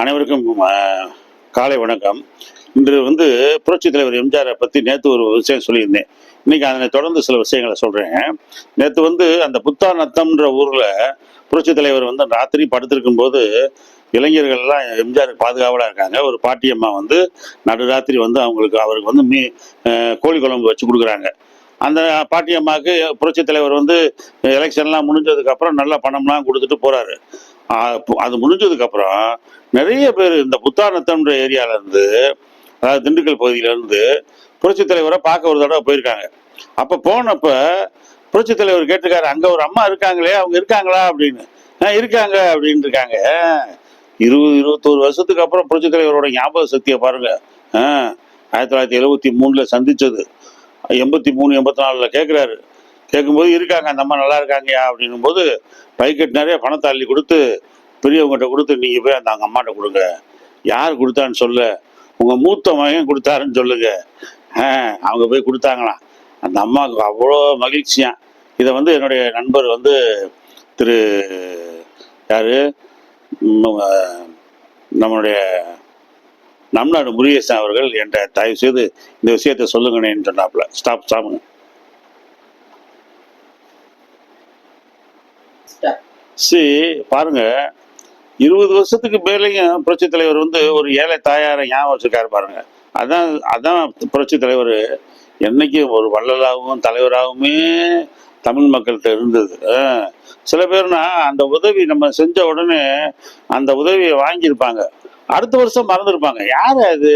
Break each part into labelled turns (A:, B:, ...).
A: அனைவருக்கும் காலை வணக்கம். இன்று வந்து புரட்சி தலைவர் எம்ஜிஆரை பற்றி நேற்று ஒரு விஷயம் சொல்லியிருந்தேன். இன்னைக்கு அதனை தொடர்ந்து சில விஷயங்களை சொல்கிறேன் நேற்று வந்து அந்த புத்தா நத்தம்ன்ற ஊரில் புரட்சி தலைவர் வந்து ராத்திரி படுத்திருக்கும் போது இளைஞர்கள்லாம் எம்ஜிஆர் பாதுகாவலாக இருக்காங்க. ஒரு பாட்டியம்மா வந்து நடுராத்திரி வந்து அவங்களுக்கு அவருக்கு வந்து மீ கோழி குழம்பு வச்சு கொடுக்குறாங்க. அந்த பாட்டியம்மாவுக்கு புரட்சித் தலைவர் வந்து எலெக்ஷன்லாம் முடிஞ்சதுக்கப்புறம் நல்ல பணம்லாம் கொடுத்துட்டு போகிறாரு அது முடிஞ்சதுக்கப்புறம் நிறைய பேர் இந்த புத்தானத்தம்ன்ற ஏரியால இருந்து அதாவது திண்டுக்கல் பகுதியில இருந்து புரட்சித் தலைவரை பார்க்க ஒரு தடவை போயிருக்காங்க. அப்போ போனப்ப புரட்சித் தலைவர் கேட்டிருக்காரு அங்கே ஒரு அம்மா இருக்காங்களே அவங்க இருக்காங்களா? அப்படின்னு. "ஆ, இருக்காங்க அப்படின்னு இருக்காங்க. இருபது இருபத்தோரு வருஷத்துக்கு அப்புறம் புரட்சி தலைவரோட ஞாபக சக்தியை பாருங்க. ஆ, ஆயிரத்தி தொள்ளாயிரத்தி எழுபத்தி மூணுல சந்தித்தது எண்பத்தி மூணு எண்பத்தி நாலுல கேட்குறாரு கேட்கும்போது இருக்காங்க அந்த அம்மா நல்லா இருக்காங்கயா அப்படின்னும் போது பைக்கெட் நிறைய பணத்தை அள்ளி கொடுத்து பெரியவங்ககிட்ட கொடுத்து நீங்கள் போய் அந்த அவங்க அம்மாட்ட கொடுங்க. யார் கொடுத்தான்னு சொல்ல. உங்கள் மூத்த மகன் கொடுத்தாருன்னு சொல்லுங்க. அவங்க போய் கொடுத்தாங்களாம் அந்த அம்மாவுக்கு அவ்வளோ மகிழ்ச்சியா. இதை வந்து என்னுடைய நண்பர் வந்து திரு யாரு? நம்மளுடைய நம்நாடு முருகேசன் அவர்கள் என்கிட்ட தயவு செய்து இந்த விஷயத்தை சொல்லுங்கண்ணேன்னு சொன்னாப்புல. ஸ்டாப் ஸ்டாப்புங்க சி பாருங்க. இருபது வருஷத்துக்கு மேலேயும் புரட்சி தலைவர் வந்து ஒரு ஏழை தாயாரை ஞாபகம் வச்சிருக்காரு பாருங்க. அதான் அதான் புரட்சி தலைவர். என்னைக்கும் ஒரு வள்ளலாகவும் தலைவராகவுமே தமிழ் மக்கள்கிட்ட இருந்தது. சில பேர்னா அந்த உதவி நம்ம செஞ்ச உடனே அந்த உதவியை வாங்கியிருப்பாங்க. அடுத்த வருஷம் மறந்துருப்பாங்க. யார் அது?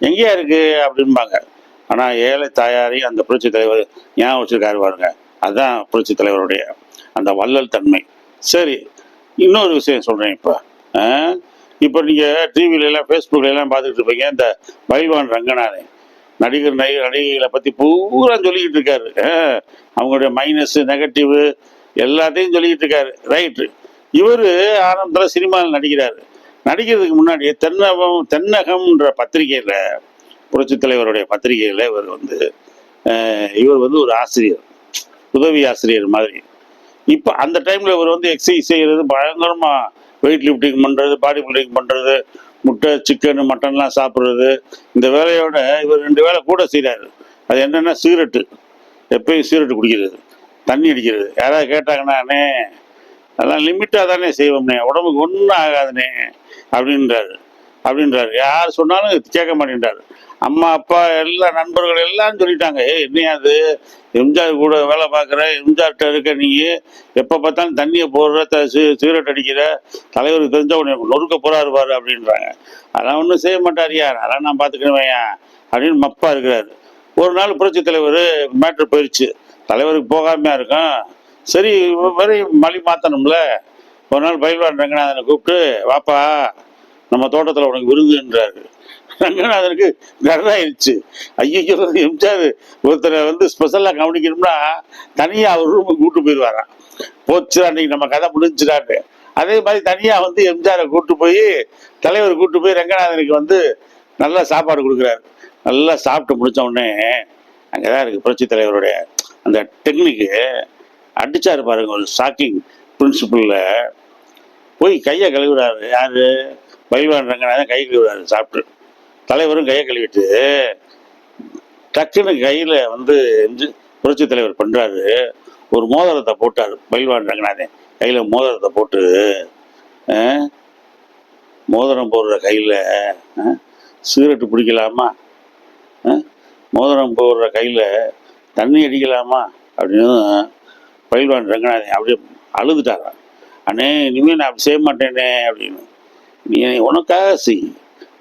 A: எங்கேயா இருக்கு? அப்படின்பாங்க ஆனால் ஏழை தாயாரையும் அந்த புரட்சி தலைவர் ஞாபகம் வச்சிருக்காரு பாருங்க. அதுதான் புரட்சி தலைவருடைய அந்த வள்ளல் தன்மை. சரி இன்னொரு விஷயம் சொல்கிறேன் இப்போ. இப்போ நீங்கள் டிவியில எல்லாம் ஃபேஸ்புக்ல எல்லாம் பார்த்துட்டு இருப்பீங்க இந்த பைல்வான் ரங்கநாதன். நடிகர் நடிகை நடிகைகளை பற்றி பூரா சொல்லிக்கிட்டு இருக்காரு. அவங்களுடைய மைனஸ் நெகட்டிவ் எல்லாத்தையும் சொல்லிக்கிட்டு இருக்காரு. ரைட்டு இவர் ஆரம்பத்தில் சினிமாவில் நடிக்கிறார். நடிக்கிறதுக்கு முன்னாடி தென்னகம் தென்னகம்ன்ற பத்திரிகையில் புரட்சி தலைவருடைய பத்திரிகையில் இவர் வந்து இவர் வந்து ஒரு ஆசிரியர். உதவி ஆசிரியர் மாதிரி. இப்போ அந்த டைமில் இவர் வந்து எக்ஸசைஸ் செய்கிறது பயங்கரமாக வெயிட் லிஃப்டிங் பண்ணுறது பாடி பில்டிங் பண்ணுறது முட்டை சிக்கன் மட்டன்லாம் சாப்பிட்றது. இந்த வேலையோட இவர் ரெண்டு வேலை கூட செய்கிறாரு அது என்னென்னா சிகரெட்டு. எப்பயும் சிகரெட்டு குடிக்கிறது. தண்ணி அடிக்கிறது. யாராவது கேட்டாங்கன்னாண்ணே அதெல்லாம் லிமிட்டாக தானே செய்வோம்னே. உடம்புக்கு ஒன்றும் ஆகாதுண்ணே அப்படின்றாரு. அப்படின்றாரு. யார் சொன்னாலும் கேட்க மாட்டேன்றாரு. அம்மா அப்பா எல்லா நண்பர்கள் எல்லாம் சொல்லிட்டாங்க. ஏய் என்னையா அது எம்ஜிஆர் கூட வேலை பார்க்குற எம்ஜிஆர்கிட்ட இருக்க நீ எப்போ பார்த்தாலும் தண்ணியை போடுற த சிகரெட் அடிக்கிற தலைவருக்கு தெரிஞ்ச உடனே நொறுக்க போறாரு பாரு அப்படின்றாங்க. அதெல்லாம் ஒன்றும் செய்ய மாட்டார் யார்? அதெல்லாம் நான் பார்த்துக்கிறேன் அப்படின்னு மப்பா இருக்கிறாரு. ஒரு நாள் புரட்சி தலைவர் மேட்ரு போயிடுச்சு தலைவருக்கு போகாமையா இருக்கும் சரி வரை மழி மாற்றணும்ல ஒரு நாள் பயில்வான் ரங்கநாதனை கூப்பிட்டு வாப்பா நம்ம தோட்டத்தில் உனக்கு விருது என்றார்கள். ரங்கநாதனுக்கு கரடாயிருச்சு ஐயோ எம்ஜிஆர் ஒருத்தரை வந்து ஸ்பெஷலாக கவனிக்கணும்னா தனியாக அவர் ரூமுக்கு கூட்டு போயிடுவாராம் போச்சுடா அன்னைக்கு நம்ம கதை முடிஞ்சுடான்னு அதே மாதிரி தனியாக வந்து எம்ஜிஆரை கூட்டு போய் தலைவர் கூட்டு போய் ரங்கநாதனுக்கு வந்து நல்லா சாப்பாடு கொடுக்குறாரு. நல்லா சாப்பிட்டு முடிச்ச உடனே அங்கே தான் இருக்குது புரட்சி தலைவருடைய அந்த டெக்னிக்கு அடிச்சாரு பாருங்க ஒரு ஷாக்கிங் பிரின்சிபலில் போய் கையை கழுவுறாரு. யாரு? பயில்வான் ரங்கநாதன் கை கழுவிடுவார் சாப்பிட்டு. தலைவரும் கையை கழுவிட்டு டக்குன்னு கையில் வந்து எஞ்சு புரட்சி தலைவர் பண்ணுறாரு ஒரு மோதிரத்தை போட்டார் பயில்வான் ரங்கநாதன் கையில் மோதிரத்தை போட்டு மோதிரம் போடுற கையில் சிகரெட்டு பிடிக்கலாமா? மோதிரம் போடுற கையில் தண்ணி அடிக்கலாமா? அப்படின்னு பயில்வான் ரங்கநாதன் அப்படியே அழுதுட்டாரான் அண்ணே இனிமேல் நான் அப்படி செய்ய மாட்டேனே அப்படின்னு. நீ உனக்காக செய்.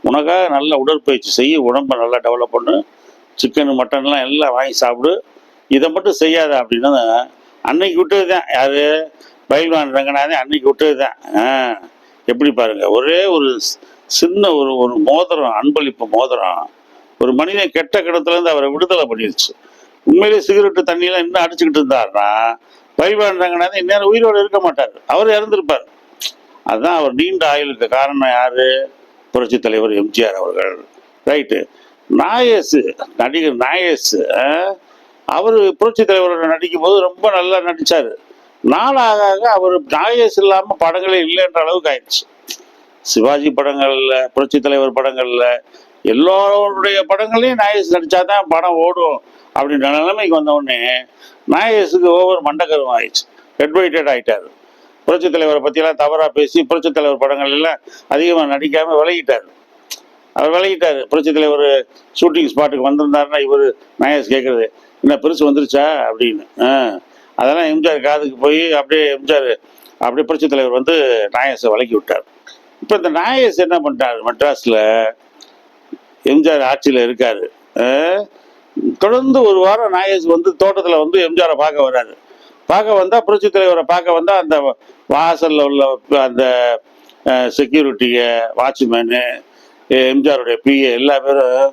A: உனக்காக நல்ல உடற்பயிற்சி செய் உடம்பை நல்லா டெவலப் பண்ணு. சிக்கன் மட்டன்லாம் எல்லாம் வாங்கி சாப்பிடு. இதை மட்டும் செய்யாத அப்படின்னா அன்னைக்கு விட்டது தான் யாரு? பயில்வான் ரங்கநாதன் அன்னைக்கு விட்டது தான் ஆ, எப்படி பாருங்க. ஒரே ஒரு சின்ன ஒரு ஒரு மோதிரம் அன்பளிப்பு மோதிரம். ஒரு மனிதன் கெட்ட கிடத்துலேருந்து அவரை விடுதலை பண்ணிடுச்சு உண்மையிலேயே சிகரெட்டு தண்ணியெல்லாம் இன்னும் அடிச்சுக்கிட்டு இருந்தாருன்னா பயில்வான் ரங்கநாதன் இந்நேரம் உயிரோடு இருக்க மாட்டார். அவர் இறந்துருப்பார். அதுதான் அவர் நீண்ட ஆயுளுக்கு காரணம் யார்? புரட்சி தலைவர் எம்ஜிஆர் அவர்கள். ரைட்டு நாயசு நடிகர் நாயசு அவர் புரட்சி தலைவரோட நடிக்கும் போது ரொம்ப நல்லா நடித்தார் நாளாக ஆக அவர் நாயேசு இல்லாமல் படங்களே இல்லைன்ற அளவுக்கு ஆயிடுச்சு. சிவாஜி படங்களில் புரட்சி தலைவர் படங்களில் எல்லோருடைய படங்களையும் நாயஸ் நடிச்சாதான் படம் ஓடும் அப்படின்ற நிலைமைக்கு வந்தவுடனே உடனே நாயஸுக்கு ஒவ்வொரு மண்டகரம் ஆயிடுச்சு ரெட்வைட்டட் ஆகிட்டார் புரட்சித் தலைவரை பற்றியெல்லாம் தவறாக பேசி புரட்சி தலைவர் படங்கள் எல்லாம் அதிகமாக நடிக்காமல் விலகிட்டார். அவர் விலகிட்டார். புரட்சித் தலைவர் ஷூட்டிங் ஸ்பாட்டுக்கு வந்திருந்தாருன்னா இவர் நாயஸ் கேட்குறது என்ன பெருசு வந்துருச்சா? அப்படின்னு. ஆ. அதெல்லாம் எம்ஜிஆர் காதுக்கு போய் அப்படியே எம்ஜிஆர் அப்படியே புரட்சித் தலைவர் வந்து நாயஸை விலக்கி விட்டார். இப்போ இந்த நாயஸ் என்ன பண்ணிட்டார் மெட்ராஸில்? எம்ஜிஆர் ஆட்சியில் இருக்கார். தொடர்ந்து ஒரு வாரம் நாயஸ் வந்து தோட்டத்தில் வந்து எம்ஜிஆரை பார்க்க வர்றாரு பார்க்க வந்தால் புரட்சி தலைவரை பார்க்க வந்தால் அந்த வாசலில் உள்ள அந்த செக்யூரிட்டியை வாட்ச்மேனு எம்ஜிஆருடைய பிஏ எல்லா பேரும்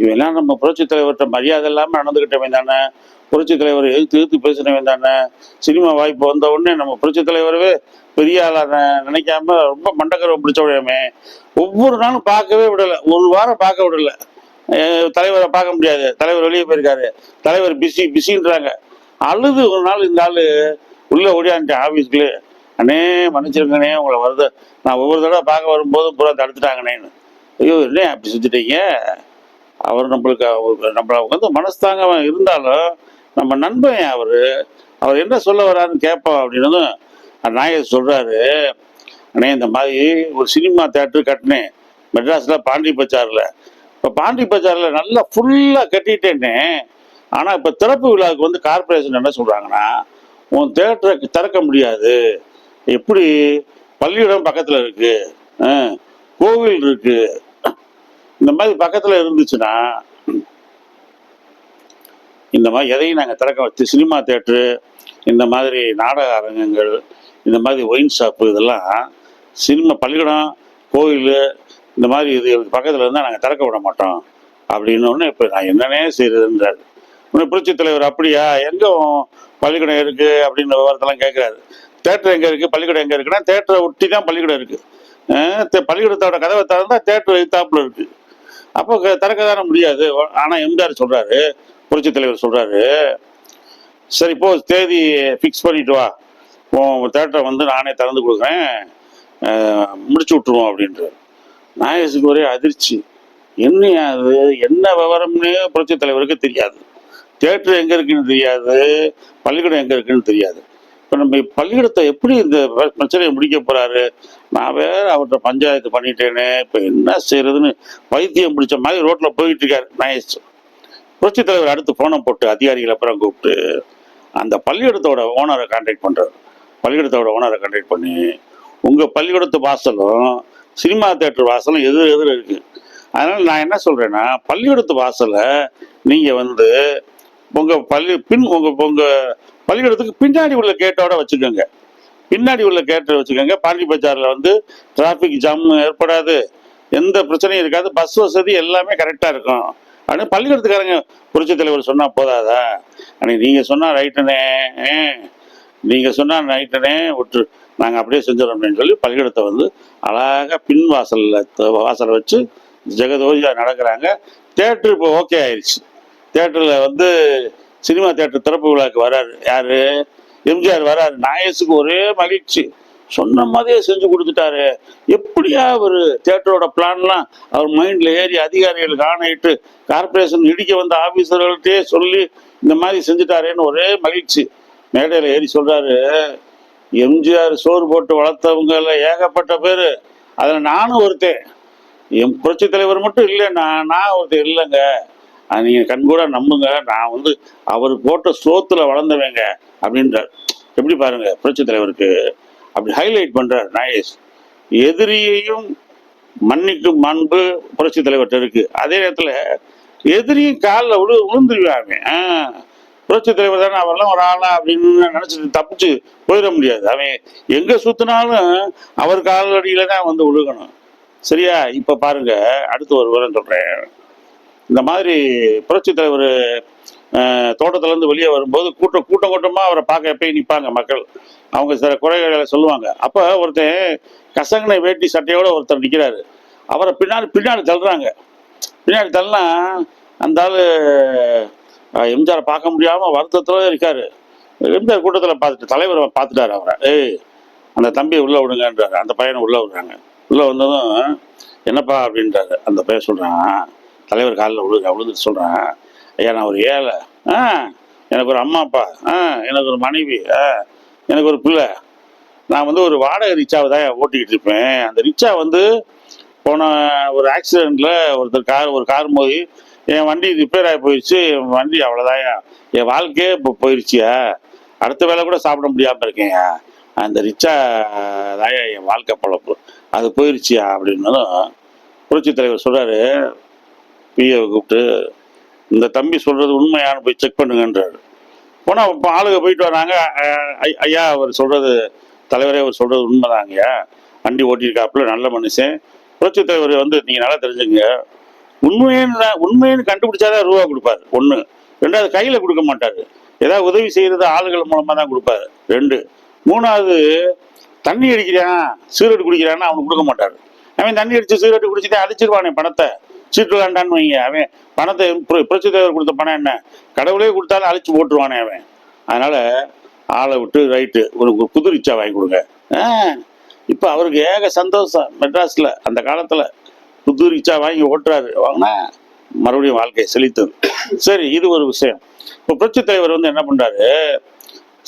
A: இவெல்லாம் நம்ம புரட்சி தலைவர்கிட்ட மரியாதை இல்லாமல் நடந்துக்கிட்டவன் தானே புரட்சி தலைவர் எழுத்து எழுத்து பேசினவன் தானே சினிமா வாய்ப்பு வந்த உடனே நம்ம புரட்சி தலைவரவே பெரிய ஆளாக நினைக்காம ரொம்ப மண்டக்கரம் பிடிச்சவடையாமே ஒவ்வொரு நாளும் பார்க்கவே விடலை. ஒரு வாரம் பார்க்க விடலை. தலைவரை பார்க்க முடியாது. தலைவர் வெளியே போயிருக்காரு. தலைவர் பிஸி பிஸின்றாங்க அழுது ஒரு நாள் இந்த ஆள் உள்ளே ஓடியான்ட்டேன் ஆஃபீஸ்க்குள்ளே அண்ணே மன்னிச்சிருங்கண்ணே உங்களை வருது நான் ஒவ்வொரு தடவை பார்க்க வரும்போது பூரா தடுத்துட்டாங்கண்ணேன்னு. ஐயோ என்ன அப்படி செஞ்சுட்டீங்க அவர் நம்மளுக்கு நம்மளை நம்மள வந்து மனஸ்தாங்க இருந்தாலும் நம்ம நண்பன் அவர்? அவர் என்ன சொல்ல வராருன்னு கேட்போம் அப்படின்னு நாயர் சொல்கிறாரு அண்ணே இந்த மாதிரி ஒரு சினிமா தேட்டர் கட்டினேன். மெட்ராஸில் பாண்டி பஜாரில். இப்போ பாண்டி பஜாரில் நல்லா ஃபுல்லாக கட்டிட்டேனே ஆனால் இப்போ திறப்பு விழாவுக்கு வந்து கார்ப்பரேஷன் என்ன சொல்கிறாங்கன்னா உன் தேட்டரை திறக்க முடியாது. எப்படி? பள்ளியிடம் பக்கத்தில் இருக்கு. ஆ, கோவில் இருக்கு. இந்த மாதிரி பக்கத்தில் இருந்துச்சுன்னா இந்த மாதிரி எதையும் நாங்கள் திறக்க வச்சு சினிமா தேட்டரு இந்த மாதிரி நாடக அரங்கங்கள் இந்த மாதிரி ஒயின் ஷாப்பு இதெல்லாம் சினிமா பள்ளிக்கூடம் கோயில் இந்த மாதிரி இது பக்கத்தில் இருந்தால் நாங்கள் திறக்க விட மாட்டோம். அப்படின்னு ஒன்று இப்போ நான் என்னன்னே செய்கிறதுன்றார் புரட்சி தலைவர் அப்படியா? எங்கே பள்ளிக்கூடம் இருக்குது அப்படின்ற விவரத்தெல்லாம் கேட்குறாரு தேட்டர் எங்கே இருக்குது பள்ளிக்கூடம் எங்கே இருக்குன்னா தேட்டரை ஒட்டி தான் பள்ளிக்கூடம் இருக்குது பள்ளிக்கூடத்தோட கதவை திறந்தா தேட்டர் தாப்பில் இருக்குது அப்போ க- திறக்க தானே முடியாது ஆனால் எம்ஜிஆர் சொல்கிறாரு புரட்சி தலைவர் சொல்கிறாரு சரி இப்போ தேதி ஃபிக்ஸ் பண்ணிட்டு வா. உன் தேட்டரை வந்து நானே திறந்து கொடுக்குறேன். முடிச்சு விட்ருவோம் அப்படின்ற நாயசுக்கு ஒரே அதிர்ச்சி. என்ன அது? என்ன விவரம்னு புரட்சி தலைவருக்கு தெரியாது. தேட்டர் எங்கே இருக்குன்னு தெரியாது பள்ளிக்கூடம் எங்கே இருக்குன்னு தெரியாது. இப்போ நம்ம பள்ளிக்கூடத்தை எப்படி இந்த பிரச்சனையை முடிக்க போறாரு? நான் வேற அவர்கிட்ட பஞ்சாயத்து பண்ணிட்டேனே இப்போ என்ன செய்யறதுன்னு வைத்தியம் பிடிச்ச மாதிரி ரோட்டில் போயிட்டு இருக்காரு நாயஸ் புரட்சி தலைவர் அடுத்து ஃபோனை போட்டு அதிகாரிகளை அப்புறம் கூப்பிட்டு அந்த பள்ளிக்கூடத்தோட ஓனரை கான்டாக்ட் பண்ணுறாரு பள்ளிக்கூடத்தோட ஓனரை கான்டாக்ட் பண்ணி உங்கள் பள்ளிக்கூடத்து வாசலும் சினிமா தேட்டர் வாசலும் எதிர் எதிர் இருக்கு. அதனால் நான் என்ன சொல்கிறேன்னா பள்ளிக்கூடத்து வாசலை நீங்கள் வந்து உங்கள் பள்ளி பின் உங்கள் உங்கள் பள்ளிக்கூடத்துக்கு பின்னாடி உள்ள கேட்டோட வச்சுக்கோங்க. பின்னாடி உள்ள கேட்டை வச்சுக்கோங்க. பாண்டி பஜாரில் வந்து டிராஃபிக் ஜாம் ஏற்படாது. எந்த பிரச்சனையும் இருக்காது. பஸ் வசதி எல்லாமே கரெக்டாக இருக்கும். அப்படின்னு பள்ளிக்கூடத்துக்காரங்க புரட்சி தலைவர் சொன்னால் போதாதா? அன்னைக்கு நீங்கள் சொன்னால் ரைட்டுனே நீங்கள் சொன்னால் ரைட்டுனே விட்டு நாங்கள் அப்படியே செஞ்சிடறோம் அப்படின்னு சொல்லி பள்ளிக்கூடத்தை வந்து அழகாக பின் வாசலில் வாசலை வச்சு ஜெகதோஜியாக நடக்கிறாங்க. தேட்ரு இப்போ ஓகே ஆயிடுச்சு தேட்டரில் வந்து சினிமா தேட்டர் திறப்பு விழாக்கு வராரு. யாரு? எம்ஜிஆர் வராரு. நாயஸுக்கு ஒரே மகிழ்ச்சி. சொன்ன மாதிரியே செஞ்சு கொடுத்துட்டாரு. எப்படியா அவர் தேட்டரோட பிளான்லாம் அவர் மைண்டில் ஏறி அதிகாரிகளுக்கு ஆணையிட்டு கார்ப்பரேஷன் இடிக்க வந்த ஆஃபீஸர்கள்ட்டே சொல்லி இந்த மாதிரி செஞ்சுட்டாரேன்னு ஒரே மகிழ்ச்சி. மேடையில் ஏறி சொல்கிறாரு எம்ஜிஆர் சோறு போட்டு வளர்த்தவங்கள ஏகப்பட்ட பேர். அதில் நானும் ஒருத்தன். என் புரட்சி தலைவர் மட்டும் இல்லை நான் நான் ஒருத்தர் இல்லைங்க. அது நீங்கள் கண்கூட நம்புங்க. நான் வந்து அவர் போட்ட ஸ்லோத்தில் வளர்ந்தவங்க அப்படின்றார். எப்படி பாருங்க புரட்சி தலைவருக்கு அப்படி ஹைலைட் பண்ணுறார் நாயேஷ் எதிரியையும் மன்னிக்கும் அன்பு புரட்சி தலைவர்கிட்ட இருக்கு. அதே நேரத்தில் எதிரியும் காலில் விழு விழுந்துருவாங்க ஆ, புரட்சி தலைவர் தானே அவரெல்லாம் ஒரு ஆளா அப்படின்னு நினச்சிட்டு தப்பிச்சு போயிட முடியாது. அவன் எங்கே சுற்றினாலும் அவர் காலடியில தான் வந்து விழுகணும் சரியா? இப்போ பாருங்க அடுத்து ஒரு விவரம் சொல்கிறேன் இந்த மாதிரி புரட்சி தலைவர் தோட்டத்திலேருந்து வெளியே வரும்போது கூட்டம் கூட்டம் கூட்டமாக அவரை பார்க்க போய் நிற்பாங்க மக்கள். அவங்க சில குறைகளை சொல்லுவாங்க. அப்போ ஒருத்தன் கசங்கனை வேட்டி சட்டையோடு ஒருத்தர் நிற்கிறாரு அவரை பின்னாடி பின்னாடி தள்ளுறாங்க. பின்னாடி தள்ளினா அந்த ஆள் எம்ஜாரை எம்ஜிஆரை பார்க்க முடியாமல் வருத்தத்தோட இருக்கார். எம்ஜிஆர் கூட்டத்தில் பார்த்துட்டு தலைவர் பார்த்துட்டாரு அவரை. ஏய் அந்த தம்பியை உள்ளே விடுங்கன்றாரு. அந்த பையனை உள்ளே விடுறாங்க. உள்ளே வந்ததும் என்னப்பா அப்படின்றாரு. அந்த பையன் சொல்கிறான் தலைவர் காலில் விழுக விழுந்து சொல்கிறேன் ஐயா நான் ஒரு ஏழை. ஆ எனக்கு ஒரு அம்மா அப்பா. ஆ எனக்கு ஒரு மனைவி. ஆ எனக்கு ஒரு பிள்ளை. நான் வந்து ஒரு வாடகை ரிச்சாவை தான் ஓட்டிக்கிட்டு இருப்பேன். அந்த ரிக்ஷா வந்து போன ஒரு ஆக்சிடெண்ட்டில் ஒருத்தர் கார் ஒரு கார் மோதி என் வண்டி ரிப்பேர் ஆகி போயிடுச்சு. என் வண்டி அவ்வளோதான் என் வாழ்க்கையே இப்போ போயிடுச்சியா அடுத்த வேலை கூட சாப்பிட முடியாமல் இருக்கேயா அந்த ரிச்சா தாயா என் வாழ்க்கை பழப்பு. அது போயிடுச்சியா அப்படின்னாலும் புரட்சி தலைவர் சொல்கிறாரு பிஏ கூப்பிட்டு இந்த தம்பி சொல்கிறது உண்மையானு போய் செக் பண்ணுங்கன்றாரு. போனால் இப்போ ஆளுங்க போயிட்டு வராங்க. ஐயா அவர் சொல்கிறது தலைவரே அவர் சொல்றது உண்மைதாங்கய்யா வண்டி ஓட்டியிருக்காப்புல நல்ல மனுஷன். புரட்சி தலைவர் வந்து நீங்கள் நல்லா தெரிஞ்சுங்க. உண்மைன்னு உண்மைன்னு கண்டுபிடிச்சாதான் ரூபா கொடுப்பாரு. ஒன்று ரெண்டாவது கையில் கொடுக்க மாட்டார். ஏதாவது உதவி செய்கிறது ஆளுகள் மூலமாக தான் கொடுப்பாரு. ரெண்டு. மூணாவது தண்ணி அடிக்கிறான் சீரட் குடிக்கிறான்னு அவனுக்கு கொடுக்க மாட்டாரு. அவன் தண்ணி அடித்து சீரட் குடிச்சுட்டு அடிச்சிருவானே பணத்தை. சீட்டு வேண்டான்னு வைங்க. அவன் பணத்தை புரட்சித் புரட்சி தலைவர் கொடுத்த பணம் என்ன? கடவுளே கொடுத்தாலும் அழிச்சு போட்டுருவானே அவன். அதனால ஆளை விட்டு ரைட்டு ஒரு புது ரிச்சா வாங்கி கொடுங்க. இப்போ அவருக்கு ஏக சந்தோஷம். மெட்ராஸில் அந்த காலத்தில் புது ரிச்சா வாங்கி ஓட்டுறாரு. வாங்கினா மறுபடியும் வாழ்க்கையை செழித்தது. சரி இது ஒரு விஷயம். இப்போ புரட்சி தலைவர் வந்து என்ன பண்ணுறாரு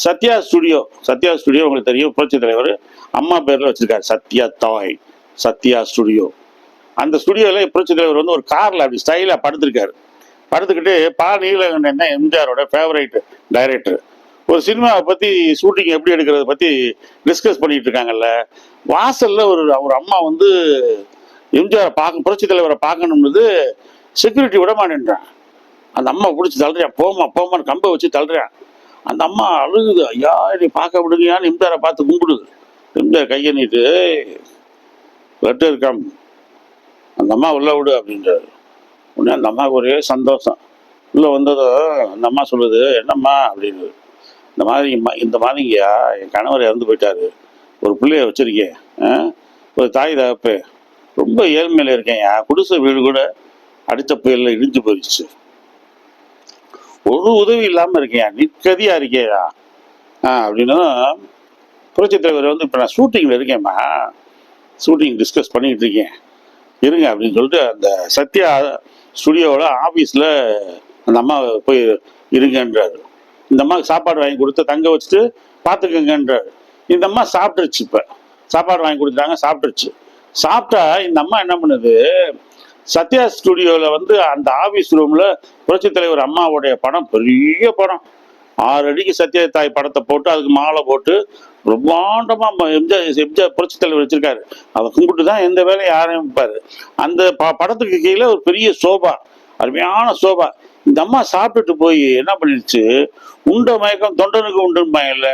A: சத்யா ஸ்டுடியோ சத்யா ஸ்டுடியோ உங்களுக்கு தெரியும். புரட்சி தலைவர் அம்மா பேரில் வச்சுருக்காரு. சத்யா தாய் சத்யா ஸ்டுடியோ. அந்த ஸ்டுடியோவில் புரட்சி தலைவர் வந்து ஒரு காரில் அப்படி ஸ்டைலாக படுத்திருக்காரு. படுத்துக்கிட்டு பா நீலகண்டன் தான் எம்ஜிஆரோட ஃபேவரைட் டைரக்டர் ஒரு சினிமாவை பற்றி ஷூட்டிங் எப்படி எடுக்கிறத பற்றி டிஸ்கஸ் பண்ணிகிட்டு இருக்காங்கல்ல வாசலில் ஒரு ஒரு அம்மா வந்து எம்ஜிஆர் பார்க்க புரட்சி தலைவரை பார்க்கணும்னு செக்யூரிட்டி விட மாட்டேன்றான். அந்த அம்மா பிடிச்சி தள்ளுறான் போமா போமான்னு கம்பை வச்சு தள்ளுறான் அந்த அம்மா அழுகுது. ஐயா நீ பார்க்க விடுங்கயான்னு எம்ஜிஆரை பார்த்து கும்பிடுது. எம்ஜிஆர் கையை நீட்டு. லெட்டர் கம் அந்த அம்மா உள்ளே விடு அப்படின்றாரு. உடனே அந்த அம்மாவுக்கு ஒரே சந்தோஷம். உள்ளே வந்ததும் அந்த அம்மா சொல்லுது என்னம்மா? அப்படின்னு இந்த மாதிரி இந்த மாதிரிங்கய்யா என் கணவர் இறந்து போயிட்டாரு. ஒரு பிள்ளைய வச்சுருக்கேன். ஆ? ஒரு தாய் தகப்பு. ரொம்ப ஏழ்மையில் இருக்கேன்யா குடிசை வீடு கூட அடுத்த புயலில் இடிஞ்சு போயிடுச்சு ஒரு உதவி இல்லாமல் இருக்கேன் நிற்கதியா இருக்கேயா ஆ அப்படின்னா புரட்சித் தலைவர் வந்து இப்போ நான் ஷூட்டிங்கில் இருக்கேம்மா ஷூட்டிங் டிஸ்கஸ் பண்ணிக்கிட்டு இருக்கேன். இருங்க அப்படின்னு சொல்லிட்டு அந்த சத்யா ஸ்டுடியோவில் ஆஃபீஸில் அந்த அம்மா போய் இருங்கன்றாரு. இந்த அம்மாவுக்கு சாப்பாடு வாங்கி கொடுத்து தங்க வச்சுட்டு பார்த்துக்கங்கன்றாரு இந்த அம்மா சாப்பிட்டுருச்சு இப்போ. சாப்பாடு வாங்கி கொடுத்துட்டாங்க சாப்பிட்டுருச்சு. சாப்பிட்டா இந்த அம்மா என்ன பண்ணுது? சத்யா ஸ்டுடியோவில் வந்து அந்த ஆஃபீஸ் ரூமில் புரட்சி தலைவர் அம்மாவுடைய படம் பெரிய படம். ஆறு அடிக்கு சத்யா தாய் படத்தை போட்டு அதுக்கு மாலை போட்டு பிரம்மாண்டமாக எம்ஜிஆர் எம்ஜிஆர் புரட்சி தலைவர் வச்சிருக்காரு. அதை கும்பிட்டு தான் எந்த வேலையும் ஆரம்பிப்பார் அந்த ப- படத்துக்கு கீழே ஒரு பெரிய சோபா அருமையான சோபா. இந்த அம்மா சாப்பிட்டுட்டு போய் என்ன பண்ணிடுச்சு உண்ட மயக்கம் தொண்டனுக்கு உண்டுமாங்கல்ல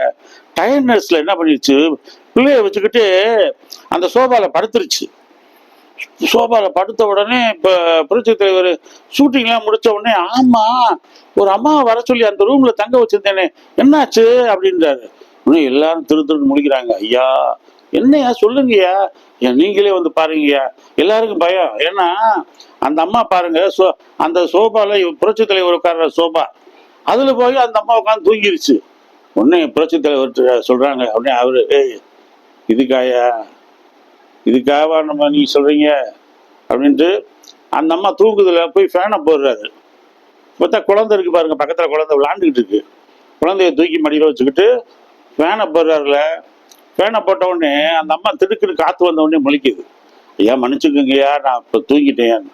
A: டயர்னஸ்ல என்ன பண்ணிடுச்சு பிள்ளைய வச்சுக்கிட்டு அந்த சோபாவில் படுத்துருச்சு. சோபால படுத்த உடனே இப்ப புரட்சி தலைவர் ஷூட்டிங்லாம் முடிச்ச உடனே ஆமா ஒரு அம்மா வர சொல்லி அந்த ரூம்ல தங்க வச்சிருந்தேனே என்னாச்சு அப்படின்றாரு. உடனே எல்லாரும் திரு திரு முடிக்கிறாங்க ஐயா என்னையா சொல்லுங்கய்யா. நீங்களே வந்து பாருங்கய்யா. எல்லாருக்கும் பயம். ஏன்னா அந்த அம்மா பாருங்க சோ அந்த சோபால புரட்சி தலைவர் உட்கார்ற சோபா. அதுல போய் அந்த அம்மா உட்காந்து தூங்கிருச்சு. உடனே புரட்சி தலைவர் சொல்றாங்க. அப்படின்னு அவரு ஏய் இதுக்காயா? இதுக்காகவா நம்ம நீங்கள் சொல்கிறீங்க அப்படின்ட்டு அந்த அம்மா தூக்குதுல போய் ஃபேனை போடுறாரு. பார்த்தா குழந்தை இருக்கு பாருங்க பக்கத்தில் குழந்தை விளாண்டுக்கிட்டு இருக்கு. குழந்தைய தூக்கி மடியில் வச்சுக்கிட்டு ஃபேனை போடுறாருல. ஃபேனை போட்ட உடனே அந்த அம்மா திடுக்குன்னு காற்று வந்த உடனே முழிக்குது. ஐயா மன்னிச்சுக்கோங்கய்யா நான் இப்போ தூங்கிட்டேன்.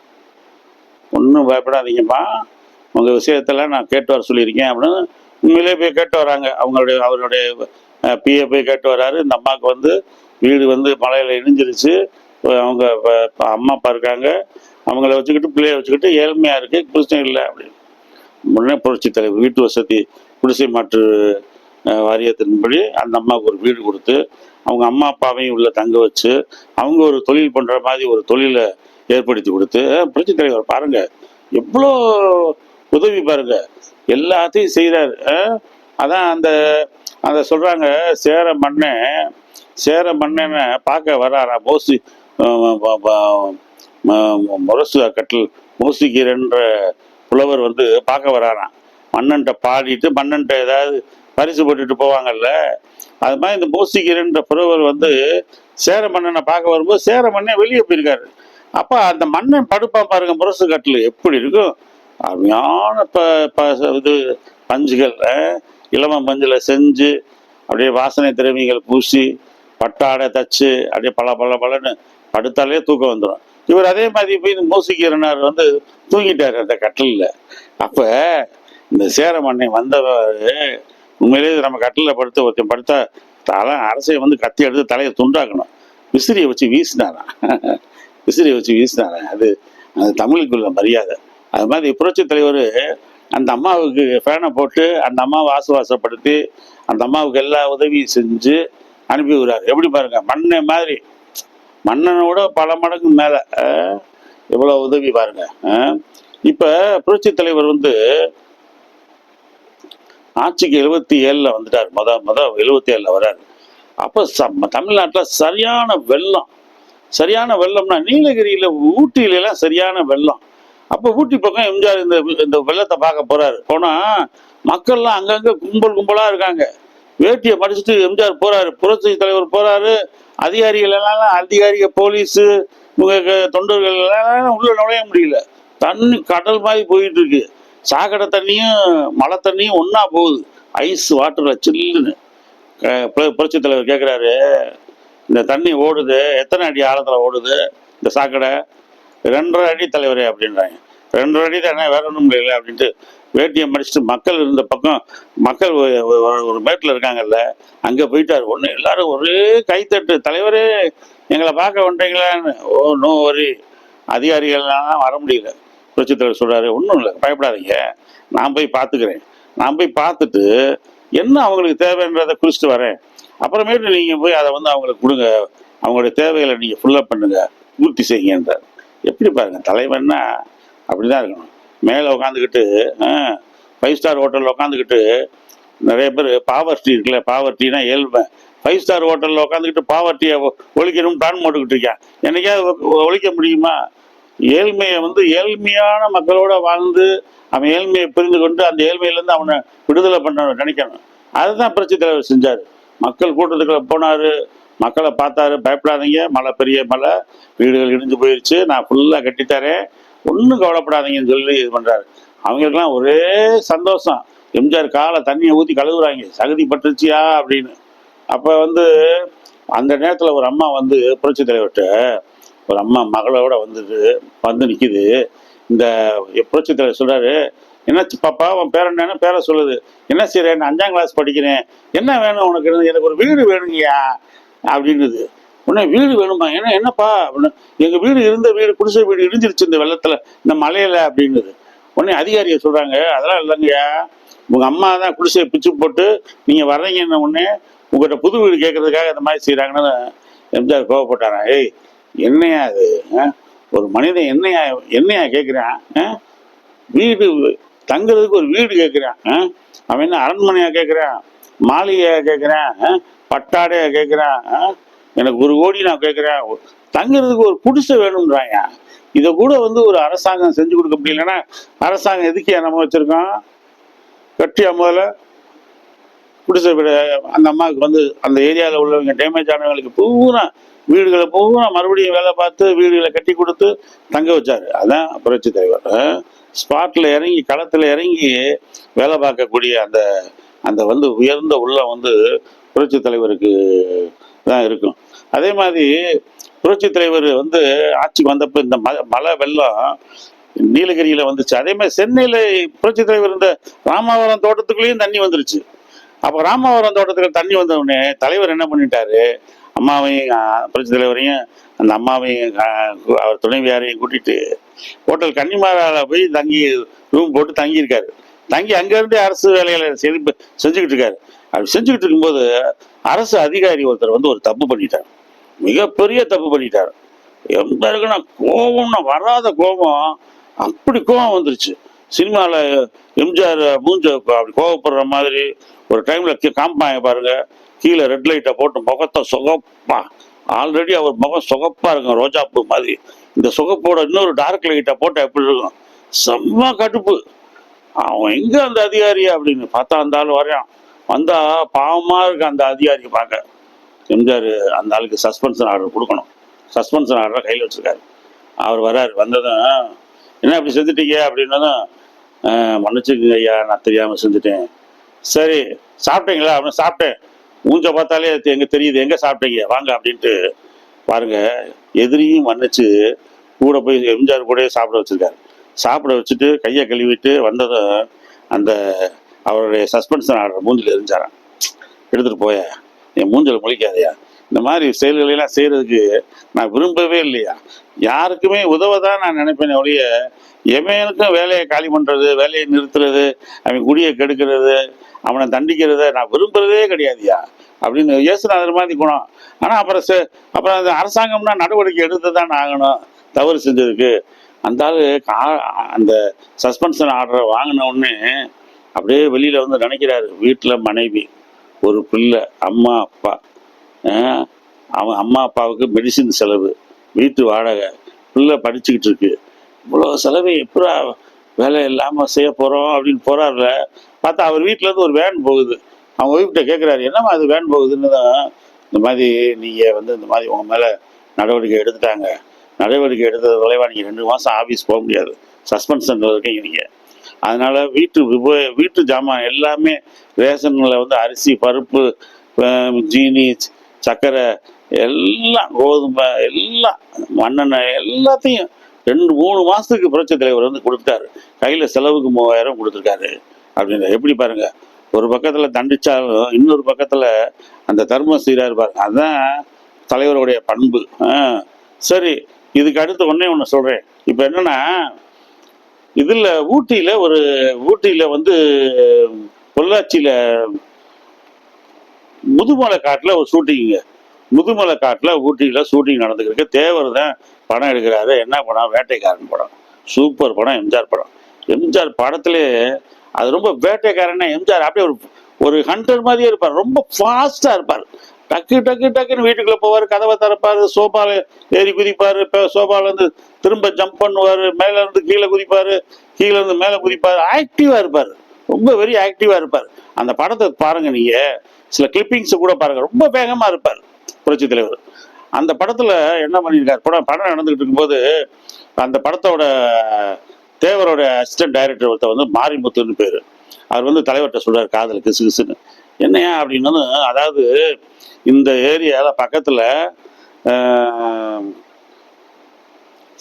A: ஒன்றும் பயப்படாதீங்கம்மா. உங்கள் விஷயத்தெல்லாம் நான் கேட்டு வர சொல்லியிருக்கேன் அப்படின்னு உண்மையிலே போய் கேட்டு வராங்க. அவங்களுடைய அவருடைய பிஏ போய் கேட்டு வராரு. இந்த அம்மாவுக்கு வந்து வீடு வந்து மலையில் இடிஞ்சிருச்சு. அவங்க அம்மா அப்பா இருக்காங்க. அவங்கள வச்சுக்கிட்டு பிள்ளைய வச்சுக்கிட்டு ஏழ்மையாக இருக்குது பிரச்சனை இல்லை அப்படின்னு. முன்னே புரட்சி தலைவர் வீட்டு வசதி குடிசை மாற்று வாரியத்தின்படி அந்த அம்மாவுக்கு ஒரு வீடு கொடுத்து அவங்க அம்மா அப்பாவையும் உள்ள தங்க வச்சு அவங்க ஒரு தொழில் பண்ணுற மாதிரி ஒரு தொழிலை ஏற்படுத்தி கொடுத்து அஹ், புரட்சி தலைவர் பாருங்கள் எவ்வளோ உதவி பாருங்க. எல்லாத்தையும் செய்கிறாரு அதான் அந்த அந்த சொல்கிறாங்க சேர மன்னன் சேர மன்னனை பார்க்க வராரா? மோசி முரசு கட்டில் மோசிக்கிறன்ற புலவர் வந்து பார்க்க வராராம் மன்னன்ட்ட பாடிட்டு மன்னன்ட்ட ஏதாவது பரிசு போட்டுட்டு போவாங்கல்ல? அது மாதிரி இந்த மூசிகரன்ற புலவர் வந்து சேர மன்னனை பார்க்க வரும்போது சேர மண்ணே வெளியே போயிருக்காரு. அப்போ அந்த மன்னன் படுப்பான் பாருங்க முரசு கட்டில். எப்படி இருக்கும்? அருமையான ப இது பஞ்சுகள் இளம மஞ்சளை செஞ்சு அப்படியே வாசனை திரவியங்கள் பூசி பட்டாடை தச்சு அப்படியே பல பல பலன்னு படுத்தாலே தூக்கம் வந்துடும் இவர் அதே மாதிரி போய் இந்த மூசிக்கிறனார் வந்து தூங்கிட்டாரு அந்த கட்டிலில். அப்ப இந்த சேர மன்னன் வந்தவர் உண்மையிலே நம்ம கட்டிலில் படுத்து ஒருத்தன் படுத்தா தலை அரசை வந்து கத்தி எடுத்து தலையை துண்டாக்கணும். விசிறியை வச்சு வீசினாராம். விசிறியை வச்சு வீசினாராம். அது அது தமிழுக்குள்ள மரியாதை. அது மாதிரி புரட்சி தலைவர் அந்த அம்மாவுக்கு ஃபேனை போட்டு அந்த அம்மாவை ஆசுவாசப்படுத்தி அந்த அம்மாவுக்கு எல்லா உதவியும் செஞ்சு அனுப்பி விடுறாரு. எப்படி பாருங்க மண்ணை மாதிரி. மன்னனை விட பல மடங்கு மேலே எவ்வளோ உதவி பாருங்க இப்போ புரட்சி தலைவர் வந்து ஆட்சிக்கு எழுபத்தி ஏழில் வந்துட்டார். மொத மொத எழுபத்தி ஏழில் வர்றாரு அப்போ சம் தமிழ்நாட்டில் சரியான வெள்ளம். சரியான வெள்ளம்னா நீலகிரியில் ஊட்டியிலலாம் சரியான வெள்ளம். அப்போ ஊட்டி பக்கம் எம்ஜிஆர் இந்த இந்த வெள்ளத்தை பார்க்க போறாரு. போனா மக்கள்லாம் அங்கங்கே கும்பல் கும்பலா இருக்காங்க. வேட்டியை மடிச்சுட்டு எம்ஜிஆர் போறாரு. புரட்சி தலைவர் போறாரு. அதிகாரிகள் எல்லாம் அதிகாரிகள் போலீஸு இவங்க தொண்டர்கள் எல்லாம் உள்ள நுழைய முடியல. தண்ணி கடல் மாதிரி போயிட்டு இருக்கு சாக்கடை தண்ணியும் மழை தண்ணியும் ஒன்றா போகுது. ஐஸ் வாட்டரில் சில்லுன்னு. புரட்சி தலைவர் கேட்குறாரு இந்த தண்ணி ஓடுது. எத்தனை அடி ஆழத்தில் ஓடுது? இந்த சாக்கடை ரெண்டரை அடி தலைவரே அப்படின்றாங்க. ரெண்டரை அடி தானே வேற ஒன்றும் இல்லை அப்படின்ட்டு வேட்டியை மடிச்சுட்டு மக்கள் இருந்த பக்கம் மக்கள் ஒரு- ஒரு- மேட்டில் இருக்காங்கல்ல அங்கே போயிட்டார். ஒன்று எல்லாரும் ஒரே கைத்தட்டு தலைவரே எங்களை பார்க்க வந்துட்டீங்களான்னு? ஓ நோ வரி அதிகாரிகள்லாம் வர முடியல. புரட்சி தலைவர் சொல்கிறாரு ஒன்றும் இல்லை பயப்படாதீங்க. நான் போய் பார்த்துக்கிறேன். நான் போய் பார்த்துட்டு என்ன அவங்களுக்கு தேவைன்றதை குறிச்சிட்டு வரேன். அப்புறமேட்டு நீங்கள் போய் அதை வந்து அவங்களுக்கு கொடுங்க. அவங்களுடைய தேவைகளை நீங்கள் ஃபுல்லப் பண்ணுங்கள் பூர்த்தி செய்யுங்கன்றார். எப்படி பாருங்க தலைவன்னா அப்படிதான் இருக்கணும். மேலே உட்காந்துக்கிட்டு ஃபைவ் ஸ்டார் ஹோட்டலில் உட்காந்துக்கிட்டு நிறைய பேர் பாவர்ட்டி இருக்குல்ல பாவர்ட்டினா ஏழ்மை ஃபைவ் ஸ்டார் ஹோட்டலில் உட்காந்துக்கிட்டு பாவர்ட்டியை ஒழிக்கணும்னு பிளான் போட்டுக்கிட்டு இருக்கான். என்னைக்காவது ஒழிக்க முடியுமா? ஏழ்மையை வந்து ஏழ்மையான மக்களோட வாழ்ந்து அவன் ஏழ்மையை புரிந்து கொண்டு அந்த ஏழ்மையிலேருந்து அவனை விடுதலை பண்ண நினைக்கணும். அதுதான் புரட்சி தலைவர் செஞ்சார். மக்கள் கூட்டத்துக்குள்ள போனார் மக்களை பார்த்தாரு பயப்படாதீங்க. மழை பெரிய மழை வீடுகள் இடிஞ்சு போயிடுச்சு நான் ஃபுல்லாக கட்டித்தரேன். ஒன்றும் கவலைப்படாதீங்கன்னு சொல்லி இது பண்ணுறாரு அவங்களுக்கெல்லாம் ஒரே சந்தோஷம். எம்ஜிஆர் காலை தண்ணியை ஊற்றி கழுவுறாங்க. சகதி பட்டுருச்சியா அப்படின்னு. அப்போ வந்து அந்த நேரத்தில் ஒரு அம்மா வந்து புரட்சி தலைவர்கிட்ட ஒரு அம்மா மகளோட வந்துட்டு வந்து நிற்கிது இந்த புரட்சி தலைவர் சொல்கிறாரு என்ன பாப்பா உன் பேர் என்னன்னு பேரை சொல்லுது என்ன செய்கிறேன் அஞ்சாம் கிளாஸ் படிக்கிறேன். என்ன வேணும் உனக்கு? எனக்கு ஒரு வீடு வேணுங்கய்யா. அப்படின்னுது. உடனே வீடு வேணுமா? ஏன்னா என்னப்பா? அப்படின்னு எங்கள் வீடு இருந்த வீடு குடிசை வீடு இடிஞ்சிருச்சு இந்த வெள்ளத்தில் இந்த மலையில அப்படின்னுது. உடனே அதிகாரியை சொல்கிறாங்க அதெல்லாம் இல்லைங்கய்யா. உங்கள் அம்மா தான் குடிசையை பிச்சு போட்டு நீங்கள் வர்றீங்கன்ன உடனே உங்கள்கிட்ட புது வீடு கேட்கறதுக்காக இந்த மாதிரி செய்கிறாங்கன்னு எம்ஜிஆர் கோவப்பட்டாராம். ஏய் என்னையா அது ஆ? ஒரு மனிதன் என்னையா என்னையா கேட்குறான்? வீடு தங்குறதுக்கு ஒரு வீடு கேட்குறான். அவன் என்ன அரண்மனையாக கேட்குறான்? மாளிகையாக கேட்குறான்? பட்டாடையா கேட்குறேன் எனக்கு ஒரு கோடி நான் கேட்குறேன் தங்குறதுக்கு ஒரு குடிசை வேணும்ன்றாங்க. இதை கூட வந்து ஒரு அரசாங்கம் செஞ்சு கொடுக்க முடியலன்னா அரசாங்கம் எதுக்கு நம்ம வச்சுருக்கோம்? கட்டியா முதல்ல குடிசை வீடு அந்த அம்மாவுக்கு வந்து அந்த ஏரியாவில் உள்ளவங்க டேமேஜ் ஆனவங்களுக்கு பூரா வீடுகளை பூரா மறுபடியும் வேலை பார்த்து வீடுகளை கட்டி கொடுத்து தங்க வச்சாரு. அதான் புரட்சி தலைவர். ஸ்பாட்டில் இறங்கி களத்தில் இறங்கி வேலை பார்க்கக்கூடிய அந்த அந்த வந்து உயர்ந்த உள்ளம் வந்து புரட்சி தலைவருக்கு தான் இருக்கும். அதே மாதிரி புரட்சி தலைவர் வந்து ஆட்சிக்கு வந்தப்போ இந்த ம மழை வெள்ளம் நீலகிரியில் வந்துச்சு. அதே மாதிரி சென்னையில் புரட்சி தலைவர் இந்த ராமாவரம் தோட்டத்துக்குள்ளேயும் தண்ணி வந்துருச்சு. அப்போ ராமாவரம் தோட்டத்துக்கு தண்ணி வந்தவுடனே தலைவர் என்ன பண்ணிட்டாரு? அம்மாவையும் புரட்சி தலைவரையும் அந்த அம்மாவையும் அவர் துணைவியாரையும் கூட்டிட்டு ஹோட்டல் கன்னிமாரால போய் தங்கி ரூம் போட்டு தங்கியிருக்காரு. தங்கி அங்கேருந்தே அரசு வேலைகளை செஞ்சு செஞ்சுக்கிட்டு இருக்காரு. அப்படி செஞ்சுக்கிட்டு இருக்கும்போது அரசு அதிகாரி ஒருத்தர் வந்து ஒரு தப்பு பண்ணிட்டார். மிகப்பெரிய தப்பு பண்ணிட்டார். எந்த இருக்குன்னா கோபம்னா வராத கோபம். அப்படி கோபம் வந்துருச்சு. சினிமாவில் எம்ஜிஆர் மூஞ்ச அப்படி கோவப்படுற மாதிரி ஒரு டைமில் காமிப்பாங்க பாருங்க. கீழே ரெட் லைட்டை போட்டு முகத்தை சுகப்பா. ஆல்ரெடி அவர் முகம் சுகப்பாக இருக்கும் ரோஜாப்பூ மாதிரி. இந்த சுகப்போட இன்னொரு டார்க் லைட்டை போட்டால் எப்படி இருக்கும்? செம்ம கடுப்பு. அவன் எங்க அந்த அதிகாரி அப்படின்னு பார்த்தா அந்த ஆள் வரான் வந்தா பாவமா இருக்கு அந்த அதிகாரியை பார்க்க. எம்ஜிஆர் அந்த ஆளுக்கு சஸ்பென்ஷன் ஆர்டர் கொடுக்கணும். சஸ்பென்ஷன் ஆர்டரை கையில் வச்சிருக்காரு. அவர் வராரு வந்ததும் என்ன இப்படி செஞ்சுட்டீங்க? அப்படின்னதும் மன்னிச்சுக்குங்க ஐயா நான் தெரியாமல் செஞ்சுட்டேன். சரி சாப்பிட்டீங்களா? அப்படின்னு சாப்பிட்டேன். மூஞ்ச பார்த்தாலே எங்கே எங்க தெரியுது? எங்க சாப்பிட்டீங்க? வாங்க அப்படின்ட்டு பாருங்க எதிரியும் மன்னிச்சு கூட போய் எம்ஜிஆர் கூட சாப்பிட வச்சிருக்காரு. சாப்பிட வச்சுட்டு கையை கழுவிட்டு வந்ததும் அந்த அவருடைய சஸ்பென்ஷன் ஆடுற மூஞ்சில் எரிஞ்சாரான் எடுத்துகிட்டு போய என் மூஞ்சில் முழிக்காதையா? இந்த மாதிரி செயல்களை எல்லாம் நான் விரும்பவே இல்லையா? யாருக்குமே உதவதான் நான் நினைப்பேன் ஒழிய எவனுக்கும் வேலையை காலி பண்ணுறது வேலையை நிறுத்துறது அவன் குடியை கெடுக்கிறது அவனை தண்டிக்கிறத நான் விரும்புறதே கிடையாதுயா? அப்படின்னு இயேசுநாதர் மாதிரி குணம். ஆனால் அப்புறம் அப்புறம் அந்த அரசாங்கம்னா நடவடிக்கை எடுத்து தான் ஆகணும். தவறு செஞ்சதுக்கு அந்த ஆள் அந்த சஸ்பென்ஷன் ஆர்டரை வாங்கின உடனே அப்படியே வெளியில் வந்து நினைக்கிறாரு. வீட்டில் மனைவி ஒரு பிள்ளை அம்மா அப்பா. அவன் அம்மா அப்பாவுக்கு மெடிசின் செலவு வீட்டு வாடகை பிள்ளை படிச்சுக்கிட்டு இருக்கு. இவ்வளோ செலவை எப்படா வேலை இல்லாமல் செய்ய போகிறோம் அப்படின்னு போகிறார்ல பார்த்தா அவர் வீட்டிலேருந்து இருந்து ஒரு வேன் போகுது. அவங்க ஒய்ஃப்கிட்ட கேட்குறாரு என்னம்மா அது வேன் போகுதுன்னு தான். இந்த மாதிரி நீங்கள் வந்து இந்த மாதிரி உங்கள் மேலே நடவடிக்கை எடுத்துட்டாங்க. நடவடிக்கை எடுத்தது விளைவா நீங்கள் ரெண்டு மாதம் ஆஃபீஸ் போக முடியாது. சஸ்பென்ஷனில் இருக்கீங்க நீங்கள் அதனால் வீட்டு விப வீட்டு ஜாமான் எல்லாமே ரேஷனில் வந்து அரிசி பருப்பு ஜீனி சர்க்கரை எல்லாம் கோதுமை எல்லாம் மண்ணெண்ணெய் எல்லாத்தையும் ரெண்டு மூணு மாதத்துக்கு புரட்சி தலைவர் வந்து கொடுத்தாரு கையில் செலவுக்கு மூவாயிரம் கொடுத்துருக்காரு. அப்படின்னு எப்படி பாருங்கள் ஒரு பக்கத்தில் தண்டிச்சாலும் இன்னொரு பக்கத்தில் அந்த தர்ம சீராக பாருங்க. அதான் தலைவருடைய பண்பு. ஆ, சரி இதுக்கு அடுத்து ஒண்ணே ஒன்று சொல்கிறேன் இப்போ என்னன்னா இதில் ஊட்டியில் ஒரு ஊட்டியில் வந்து பொள்ளாச்சியில் முதுமலை காட்டில் ஒரு ஷூட்டிங்க முதுமலை காட்டில் ஊட்டியில் ஷூட்டிங் நடந்துருக்கு தேவர் தான் படம் எடுக்கிறாரு. என்ன படம்? வேட்டைக்காரன் படம். சூப்பர் படம். எம்ஜிஆர் படம். எம்ஜிஆர் படத்துலேயே அது ரொம்ப வேட்டைக்காரன்னா எம்ஜிஆர் அப்படியே ஒரு ஒரு ஹண்டர் மாதிரியே இருப்பார். ரொம்ப ஃபாஸ்ட்டாக இருப்பார். டக்கு டக்கு டக்குன்னு வீட்டுக்குள்ளே போவார் கதவை திறப்பாரு சோபால ஏறி குதிப்பாரு இப்போ சோபால இருந்து திரும்ப ஜம்ப் பண்ணுவாரு மேல இருந்து கீழே குதிப்பாரு கீழே இருந்து மேல குதிப்பாரு ஆக்டிவா ரொம்ப வெரி ஆக்டிவா இருப்பார். அந்த படத்தை பாருங்க நீங்கள் சில கிளிப்பிங்ஸை கூட பாருங்க. ரொம்ப வேகமா இருப்பார் புரட்சி தலைவர். அந்த படத்துல என்ன பண்ணியிருக்கார் படம் படம் நடந்துகிட்டு இருக்கும்போது அந்த படத்தோட தேவரோட அசிஸ்டன்ட் டைரக்டர் ஒருத்தர் வந்து மாரிமுத்துன்னு பேரு. அவர் வந்து தலைவர்கிட்ட சொல்கிறார் காதல் கிசு கிசுன்னு. என்னையா அப்படின்னது அதாவது இந்த ஏரியாவில் பக்கத்தில்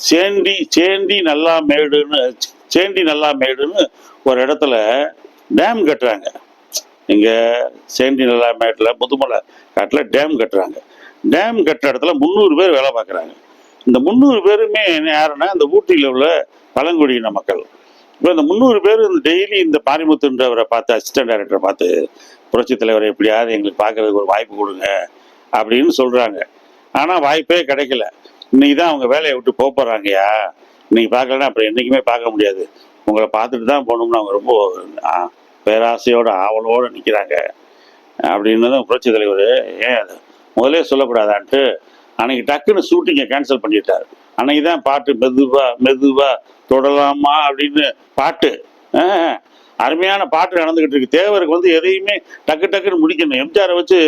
A: சேண்டி சேண்டி நல்லா மேடுன்னு சேண்டி நல்லா மேடுன்னு ஒரு இடத்துல டேம் கட்டுறாங்க. இங்கே சேண்டி நல்லா மேட்டில் முதுமலை காட்டில் டேம் கட்டுறாங்க. டேம் கட்டுற இடத்துல முந்நூறு பேர் வேலை பார்க்குறாங்க. இந்த முந்நூறு பேருமே யாருன்னா இந்த ஊட்டியில் உள்ள பழங்குடியின மக்கள். இப்போ இந்த முந்நூறு பேர் இந்த டெய்லி இந்த பாரிமுத்துன்றவரை பார்த்து அசிஸ்டன்ட் டைரக்டரை பார்த்து புரட்சி தலைவரை எப்படியாவது எங்களுக்கு பார்க்கறதுக்கு ஒரு வாய்ப்பு கொடுங்க அப்படின்னு சொல்கிறாங்க ஆனால் வாய்ப்பே கிடைக்கல. இன்னைக்கு தான் அவங்க வேலையை விட்டு போக போகிறாங்கய்யா இன்னைக்கு பார்க்கலன்னா அப்புறம் என்றைக்குமே பார்க்க முடியாது. உங்களை பார்த்துட்டு தான் போகணும்னு அவங்க ரொம்ப ஆ, பேராசையோட ஆவலோடு நிற்கிறாங்க தான் புரட்சி தலைவர் ஏன் அது முதலே சொல்லக்கூடாதான்ட்டு அன்னைக்கு டக்குன்னு ஷூட்டிங்கை கேன்சல் பண்ணிட்டார். அன்னைக்கு தான் பாட்டு மெதுவா மெதுவா தொடலாமா அப்படின்னு பாட்டு. அருமையான பாட்டு நடந்துகிட்டு இருக்கு. தேவருக்கு வந்து எதையுமே டக்கு டக்குன்னு முடிக்கணும். எம்ஜிஆரை வச்சு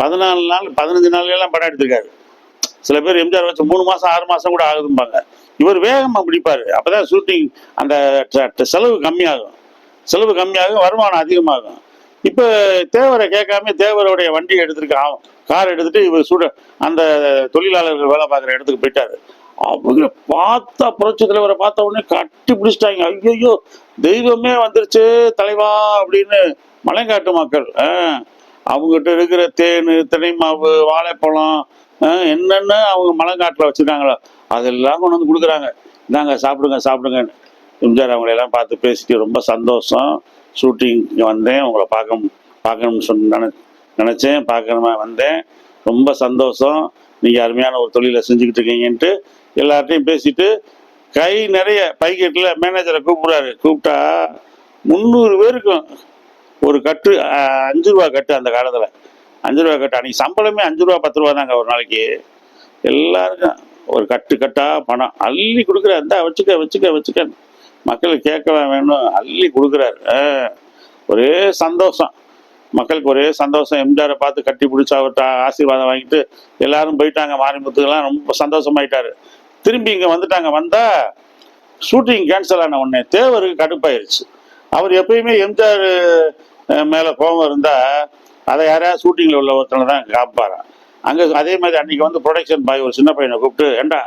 A: பதினாலு நாள் பதினஞ்சு நாள்ல எல்லாம் படம் எடுத்திருக்காரு. சில பேர் எம்ஜிஆர் வச்சு மூணு மாசம் ஆறு மாசம் கூட ஆகுதும்பாங்க. இவர் வேகமா முடிப்பாரு. அப்பதான் ஷூட்டிங் அந்த செலவு கம்மியாகும். செலவு கம்மியாகும் வருமானம் அதிகமாகும். இப்போ தேவரை கேட்காம தேவருடைய வண்டி எடுத்திருக்கான் கார் எடுத்துட்டு இவர் சுட அந்த தொழிலாளர்கள் வேலை பார்க்குற இடத்துக்கு போயிட்டாரு. அவங்கள பார்த்தா புரட்சி தலைவரை பார்த்த உடனே கட்டி பிடிச்சிட்டாங்க ஐயோ தெய்வமே வந்துருச்சு தலைவா அப்படின்னு மலைங்காட்டு மக்கள். அவங்ககிட்ட இருக்கிற தேன் தினை மாவு வாழைப்பழம் என்னென்னு என்னென்ன அவங்க மலைங்காட்டில் வச்சுருக்காங்களோ அதெல்லாம் கொண்டு வந்து கொடுக்குறாங்க. இந்தாங்க சாப்பிடுங்க சாப்பிடுங்கன்னு. எம்ஜிஆர் அவங்களெல்லாம் பார்த்து பேசிட்டு ரொம்ப சந்தோஷம். ஷூட்டிங் வந்தேன் உங்களை பார்க்க பார்க்கணும்னு சொன்ன நினை நினச்சேன் பார்க்கணுமா வந்தேன். ரொம்ப சந்தோஷம். நீங்கள் அருமையான ஒரு தொழிலை செஞ்சுக்கிட்டு இருக்கீங்கன்ட்டு எல்லார்ட்டையும் பேசிட்டு கை நிறைய பைக்கெட்டில் மேனேஜரை கூப்பிட்றாரு. கூப்பிட்டா முந்நூறு பேருக்கும் ஒரு கட்டு அஞ்சு ரூபா கட்டு அந்த காலத்தில். அஞ்சு ரூபா கட்டு அன்றைக்கி சம்பளமே அஞ்சு ரூபா பத்து ரூபா தாங்க ஒரு நாளைக்கு. எல்லாருக்கும் ஒரு கட்டு கட்டாக பணம் அள்ளி கொடுக்குறாரு. இருந்தால் வச்சுக்க வச்சுக்க வச்சுக்க. மக்கள் கேட்கவா வேணும் அள்ளி கொடுக்குறாரு. ஒரே சந்தோஷம். மக்களுக்கு ஒரே சந்தோஷம். எம்ஜிஆரை பார்த்து கட்டி பிடிச்சி அவர்கிட்ட ஆசீர்வாதம் வாங்கிட்டு எல்லாரும் போயிட்டாங்க. மாரிமுத்துக்கெல்லாம் ரொம்ப சந்தோஷமாயிட்டாரு. திரும்பி இங்கே வந்துட்டாங்க வந்தால் ஷூட்டிங் கேன்சல் ஆன உடனே தேவருக்கு கடுப்பாயிருச்சு. அவர் எப்பயுமே எம்ஜிஆர் மேலே கோபம் இருந்தால் அதை யாரையா ஷூட்டிங்கில் உள்ள ஒருத்தனை தான் காப்பாராம் அங்கே அதே மாதிரி அன்னைக்கு வந்து ப்ரொடக்ஷன் பாய் ஒரு சின்ன பையனை கூப்பிட்டு ஏண்டா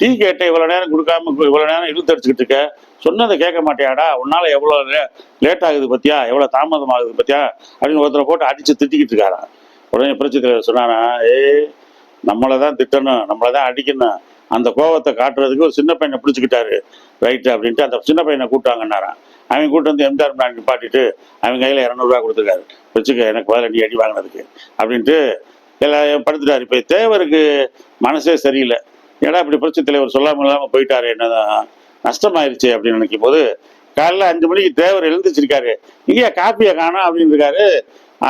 A: டீ கேட்ட இவ்வளோ நேரம் கொடுக்காம இவ்வளோ நேரம் இழுத்து அடிச்சுக்கிட்டு இருக்க? சொன்னதை கேட்க மாட்டியாடா? உன்னால எவ்வளோ லேட் ஆகுது பற்றியா எவ்வளோ தாமதம் ஆகுது பற்றியா அப்படின்னு ஒருத்தரை போட்டு அடித்து திட்டிக்கிட்டு இருக்காரான் உடனே புரட்சி தலைவர் சொன்னாரா ஏய் நம்மளை தான் திட்டணும் நம்மளை தான் அடிக்கணும். அந்த கோபத்தை காட்டுறதுக்கு ஒரு சின்ன பையனை பிடிச்சிக்கிட்டாரு. ரைட்டு அப்படின்ட்டு அந்த சின்ன பையனை கூப்பிட்டாங்கன்னாராம். அவன் கூட்டு வந்து எம்ஜிஆர் பிளான் நிப்பாட்டிட்டு அவன் கையில் இரநூறுவா கொடுத்துருக்காரு. வச்சுக்க எனக்கு பதில் நீ அடி வாங்கினதுக்கு. அப்படின்ட்டு எல்லாம் படுத்துட்டாரு. இப்போ தேவருக்கு மனசே சரியில்லை. ஏன்னா இப்படி புரட்சி தலைவர் சொல்லாமல் இல்லாமல் போயிட்டாரு என்னதான்? நஷ்டமாயிருச்சு அப்படின்னு நினைக்கும் போது காலையில் அஞ்சு மணிக்கு தேவர் எழுந்திரிச்சிருக்காரு. இங்கேயா காப்பியை காணும் அப்படின்னு இருக்காரு.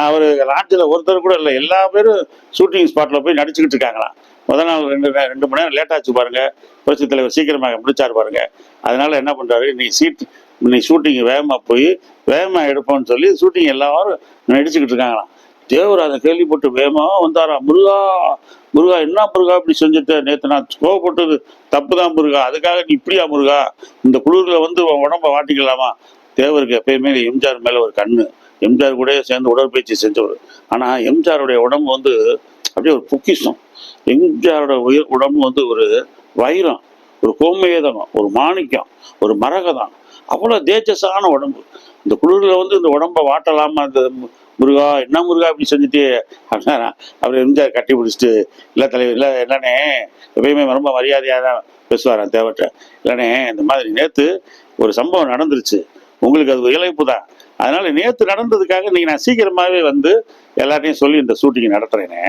A: அவர் லாட்ஜில் ஒருத்தர் கூட இல்லை. எல்லா பேரும் ஷூட்டிங் ஸ்பாட்டில் போய் நடிச்சுக்கிட்டு இருக்காங்களாம். முதல் நாள் ரெண்டு ரெண்டு மணி நேரம் லேட் ஆச்சு பாருங்க. புரட்சி தலைவர் சீக்கிரமாக முடிச்சார் பாருங்க. அதனால என்ன பண்றாரு? இன்னைக்கு சீட் இன்னைக்கு ஷூட்டிங் வேகமாக போய் வேகமாக எடுப்போம்னு சொல்லி ஷூட்டிங் எல்லாரும் நடிச்சுக்கிட்டு இருக்காங்களாம். தேவர் அதை கேள்விப்பட்டு வேகமாக வந்தாரா? முருகா முருகா என்ன முருகா இப்படி செஞ்சுட்டு? நேற்று நான் கோவப்பட்டது தப்பு தான் முருகா. அதுக்காக நீ இப்படியா முருகா? இந்த குளிரில் வந்து உடம்ப வாட்டிக்கலாமா தேவருக்கு எப்பயுமே எம்ஜிஆர் மேலே ஒரு கண்ணு. எம்ஜிஆர் கூட சேர்ந்து உடற்பயிற்சி செஞ்சவர். ஆனால் எம்ஜிஆருடைய உடம்பு வந்து அப்படியே ஒரு பொக்கிஷம். எம்ஜிஆரோட உயிர் உடம்பு வந்து ஒரு வைரம் ஒரு கோமேதகம் ஒரு மாணிக்கம் ஒரு மரகதம் அவ்வளோ தேஜஸான உடம்பு. இந்த குளிரில் வந்து இந்த உடம்பை வாட்டலாமா இந்த முருகா என்ன முருகா இப்படி செஞ்சுட்டு அப்படின்னா அவர் எம்ஜிஆர் கட்டி பிடிச்சிட்டு இல்லை தலைவர் இல்லை இல்லைண்ணே எப்பயுமே ரொம்ப மரியாதையாக தான் பேசுவாராம் தேவட்ட இல்லைண்ணே இந்த மாதிரி நேற்று ஒரு சம்பவம் நடந்துருச்சு. உங்களுக்கு அது ஒரு இழைப்பு தான். அதனால நேற்று நடந்ததுக்காக இன்னைக்கு நான் சீக்கிரமாகவே வந்து எல்லாத்தையும் சொல்லி இந்த ஷூட்டிங் நடத்துறேனே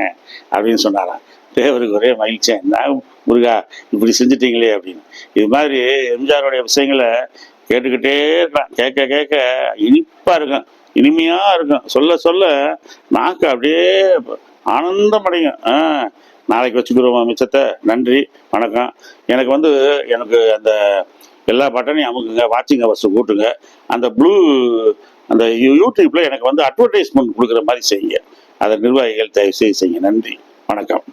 A: அப்படின்னு சொன்னாராம். தேவருக்கு ஒரே மகிழ்ச்சியாக என்ன முருகா இப்படி செஞ்சிட்டீங்களே அப்படின்னு. இது மாதிரி எம்ஜிஆருடைய விஷயங்களை கேட்டுக்கிட்டே இருக்கலாம் கேட்க கேட்க இனிப்பாக இருக்கும். இனிமையாக இருக்கும். சொல்ல சொல்ல நாக்கு அப்படியே ஆனந்தம் அடையும். ஆ நாளைக்கு வச்சுக்கிறோம் மிச்சத்தை? நன்றி வணக்கம். எனக்கு வந்து எனக்கு அந்த எல்லா பட்டனையும் அமுக்குங்க வாட்சிங் அவர்ஸ் கூட்டுங்க. அந்த ப்ளூ அந்த யூ- எனக்கு வந்து அட்வர்டைஸ்மெண்ட் கொடுக்குற மாதிரி செய்யுங்க. அதை நிர்வாகிகள் தயவு செய்து செய்யுங்க. நன்றி. வணக்கம்.